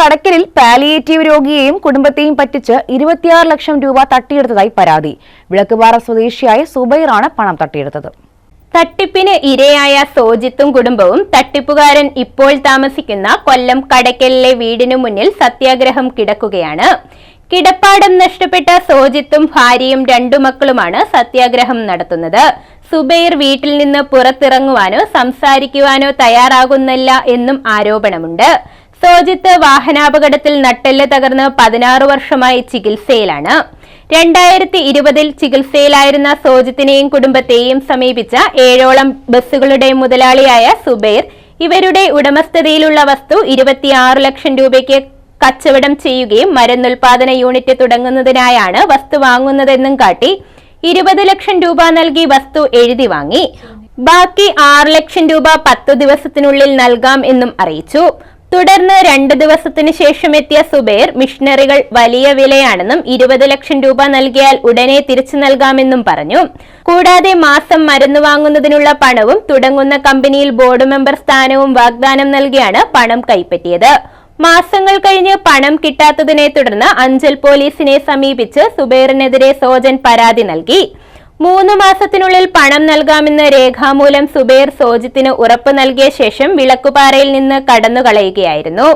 കടക്കലിൽ palliative രോഗിയെയും കുടുംബത്തെയും പറ്റിച്ച് ഇരുപത്തിയാറ് ലക്ഷം രൂപ തട്ടിയെടുത്തതായി പരാതി. വിളക്കുപാറ സ്വദേശിയായ സുബൈറാണ് പണം തട്ടിയെടുത്തത്. തട്ടിപ്പിന് ഇരയായ സോജിത്തും കുടുംബവും തട്ടിപ്പുകാരൻ ഇപ്പോൾ താമസിക്കുന്ന കൊല്ലം കടക്കലിലെ വീടിനു മുന്നിൽ സത്യാഗ്രഹം കിടക്കുകയാണ്. കിടപ്പാടം നഷ്ടപ്പെട്ട സോജിത്തും ഭാര്യയും രണ്ടു മക്കളുമാണ് സത്യാഗ്രഹം നടത്തുന്നത്. സുബൈർ വീട്ടിൽ നിന്ന് പുറത്തിറങ്ങുവാനോ സംസാരിക്കുവാനോ തയ്യാറാകുന്നില്ല എന്നും ആരോപണമുണ്ട്. സോജിത്ത് വാഹനാപകടത്തിൽ നട്ടെല്ല് തകർന്ന് പതിനാറ് വർഷമായി ചികിത്സയിലാണ്. രണ്ടായിരത്തി ഇരുപതിൽ ചികിത്സയിലായിരുന്ന സോജിത്തിനെയും കുടുംബത്തെയും സമീപിച്ച ഏഴോളം ബസ്സുകളുടെ മുതലാളിയായ സുബൈർ ഇവരുടെ ഉടമസ്ഥതയിലുള്ള വസ്തു ഇരുപത്തിയാറ് ലക്ഷം രൂപയ്ക്ക് കച്ചവടം ചെയ്യുകയും മരുന്നുൽപാദന യൂണിറ്റ് തുടങ്ങുന്നതിനായാണ് വസ്തു വാങ്ങുന്നതെന്നും കാട്ടി ഇരുപത് ലക്ഷം രൂപ നൽകി വസ്തു എഴുതി വാങ്ങി. ബാക്കി ആറ് ലക്ഷം രൂപ പത്തു ദിവസത്തിനുള്ളിൽ നൽകാം എന്നും അറിയിച്ചു. തുടർന്ന് രണ്ട് ദിവസത്തിന് ശേഷം എത്തിയ സുബൈർ മിഷണറികൾ വലിയ വിലയാണെന്നും ഇരുപത് ലക്ഷം രൂപ നൽകിയാൽ ഉടനെ തിരിച്ചു നൽകാമെന്നും പറഞ്ഞു. കൂടാതെ മാസം മരുന്ന് വാങ്ങുന്നതിനുള്ള പണവും തുടങ്ങുന്ന കമ്പനിയിൽ ബോർഡ് മെമ്പർ സ്ഥാനവും വാഗ്ദാനം നൽകിയാണ് പണം കൈപ്പറ്റിയത്. മാസങ്ങൾ കഴിഞ്ഞ് പണം കിട്ടാത്തതിനെ തുടർന്ന് അഞ്ചൽ പോലീസിനെ സമീപിച്ച് സുബൈറിനെതിരെ സോജൻ പരാതി നൽകി. മൂന്ന് മാസത്തിനുള്ളിൽ പണം നൽകാമെന്ന് രേഖാമൂലം സുബൈർ സോജിത്തിന് ഉറപ്പ് നൽകിയ ശേഷം വിളക്കുപാറയിൽ നിന്ന് കടന്നു കളയുകയായിരുന്നു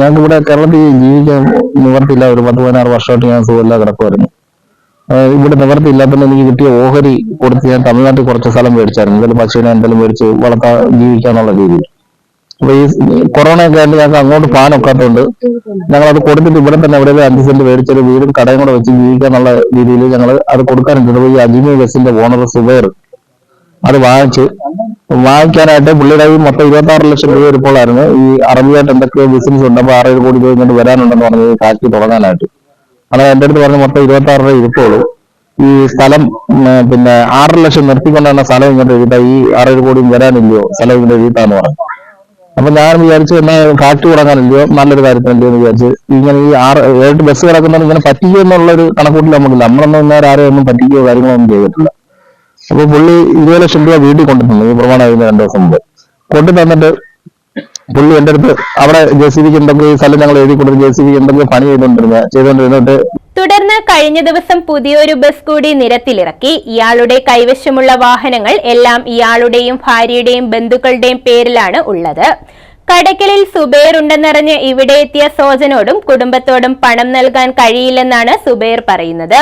ഞങ്ങൾക്ക് ഇവിടെ കേരളത്തിൽ ജീവിക്കാൻ നിവർത്തില്ല ഒരു പത്ത് പതിനാറ് വർഷമായിട്ട് ഞാൻ സുഖമില്ല കിടക്കുമായിരുന്നു ഇവിടെ നിവർത്തി ഇല്ലാത്തതുകൊണ്ട് എനിക്ക് കിട്ടിയ ഓഹരി കൊടുത്ത് ഞാൻ തമിഴ്നാട്ടിൽ കുറച്ച് സ്ഥലം മേടിച്ചായിരുന്നു. എന്തെങ്കിലും പശുവിനെ എന്തെങ്കിലും മേടിച്ച് വളർത്താൻ ജീവിക്കാന്നുള്ള രീതിയിൽ. അപ്പൊ ഈ കൊറോണ ഒക്കെ ആയിട്ട് ഞങ്ങൾക്ക് അങ്ങോട്ട് ഫാൻ ഒക്കാത്തതുകൊണ്ട് ഞങ്ങൾ അത് കൊടുത്തിട്ട് ഇവിടെ തന്നെ എവിടെയെങ്കിലും അഞ്ച് സെന്റ് മേടിച്ചൊരു വീടും കടയും കൂടെ വെച്ച് ജീവിക്കാന്നുള്ള രീതിയിൽ ഞങ്ങൾ അത് കൊടുക്കാനുണ്ട് ഈ അജിമി ബസിന്റെ ഓണർ സുബൈർ അത് വാങ്ങിച്ച്. വാങ്ങിക്കാനായിട്ട് പുള്ളിയുടെ ഈ മൊത്തം ഇരുപത്തി ആറ് ലക്ഷം രൂപ ഇരിപ്പോളായിരുന്നു ഈ അറബിയായിട്ട് എന്തൊക്കെയോ ബിസിനസ് ഉണ്ട്. അപ്പൊ ആറേഴ് കോടി രൂപ ഇങ്ങോട്ട് വരാനുണ്ടെന്ന് പറഞ്ഞ് ഫാക്ടറി തുടങ്ങാനായിട്ട്. അതായത് എന്റെ അടുത്ത് പറഞ്ഞ മൊത്തം ഇരുപത്തി ആറ് രൂപ ഇരിപ്പോളൂ ഈ സ്ഥലം പിന്നെ ആറര ലക്ഷം നിർത്തിക്കൊണ്ടാണ് സ്ഥലം ഇങ്ങോട്ട് എഴുതാ ഈ ആറേഴ് കോടിയും വരാനില്ലയോ? സ്ഥലം ഇങ്ങോട്ട് എഴുതാന്ന് പറഞ്ഞു. അപ്പൊ ഞാൻ വിചാരിച്ചു എന്നാ ഫാക്ടറി തുടങ്ങാനല്ലയോ നല്ലൊരു കാര്യത്തിനല്ലയോ എന്ന് വിചാരിച്ച്. ഇങ്ങനെ ഈ ആറ് ഏഴ് ബസ് കിടക്കുന്നത് ഇങ്ങനെ പറ്റിക്കുക എന്നുള്ളൊരു കണക്കൂട്ടിൽ നമുക്കില്ല. നമ്മളൊന്നും ഇന്നേരം ആരെയും ഒന്നും പറ്റിക്കുകയോ കാര്യങ്ങളോ ഒന്നും ചെയ്തിട്ടില്ല അപ്പൊ പുള്ളി ഇരുപത് ലക്ഷം രൂപ വീട്ടിൽ കൊണ്ടുതന്നു ഈ പ്രമാണം കഴിഞ്ഞ രണ്ടു ദിവസം മുമ്പ്. കൊണ്ടു തന്നിട്ട് പുള്ളി എന്റെ അടുത്ത് അവിടെ ജെ സി ബിക്ക് ഉണ്ടെങ്കിൽ ഈ സ്ഥലം ഞങ്ങൾ എഴുതി കൊടുത്ത് ജെ സി ബിക്ക് ഉണ്ടെങ്കിൽ പണി ചെയ്തോണ്ടിരുന്ന ചെയ്തുകൊണ്ടിരുന്നിട്ട് തുടർന്ന് കഴിഞ്ഞ ദിവസം പുതിയൊരു ബസ് കൂടി നിരത്തിലിറക്കി. ഇയാളുടെ കൈവശമുള്ള വാഹനങ്ങൾ എല്ലാം ഇയാളുടെയും ഭാര്യയുടെയും ബന്ധുക്കളുടെയും പേരിലാണ് ഉള്ളത്. കടക്കലിൽ സുബൈർ ഉണ്ടെന്നറിഞ്ഞ് ഇവിടെ എത്തിയ സോജനോടും കുടുംബത്തോടും പണം നൽകാൻ കഴിയില്ലെന്നാണ് സുബൈർ പറയുന്നത്.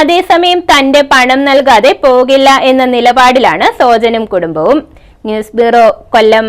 അതേസമയം തന്റെ പണം നൽകാതെ പോകില്ല എന്ന നിലപാടിലാണ് സോജനും കുടുംബവും. News bureau Kollam.